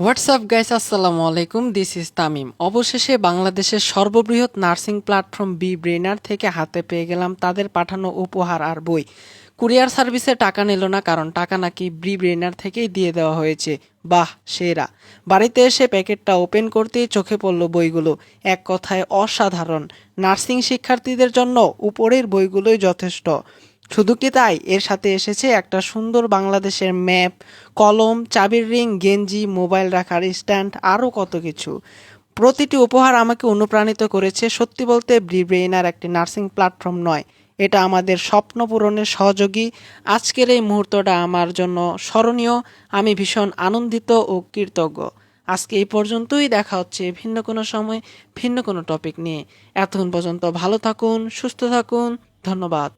WhatsApp guys আসসালামু আলাইকুম this is Tamim অবশেষে বাংলাদেশের সর্ববৃহৎ নার্সিং প্ল্যাটফর্ম বি ব্রেনার থেকে হাতে পেয়ে গেলাম তাদের পাঠানো উপহার আর বই। কুরিয়ার সার্ভিসে টাকা নিল না, কারণ টাকা নাকি বি ব্রেনার থেকেই দিয়ে দেওয়া হয়েছে। বাহ, সেরা। বাড়িতে এসে প্যাকেটটা ওপেন করতেই চোখে পড়ল বইগুলো। এক কথায় অসাধারণ। নার্সিং শিক্ষার্থীদের জন্য উপরের বইগুলোই যথেষ্ট। শুধু কি তাই, এর সাথে এসেছে একটা সুন্দর বাংলাদেশের ম্যাপ, কলম, চাবির রিং, গেঞ্জি, মোবাইল রাখার স্ট্যান্ড, আরও কত কিছু। প্রতিটি উপহার আমাকে অনুপ্রাণিত করেছে, সত্যি বলতে ব্রিব্রেইনার একটি নার্সিং প্ল্যাটফর্ম নয়। এটা আমাদের স্বপ্ন পূরণের সহযোগী। আজকের এই মুহূর্তটা আমার জন্য স্মরণীয়। আমি ভীষণ আনন্দিত ও কৃতজ্ঞ। আজকে এই পর্যন্তই দেখা হচ্ছে ভিন্ন কোনো সময়, ভিন্ন কোনো টপিক নিয়ে। এতক্ষণ পর্যন্ত ভালো থাকুন, সুস্থ থাকুন। ধন্যবাদ।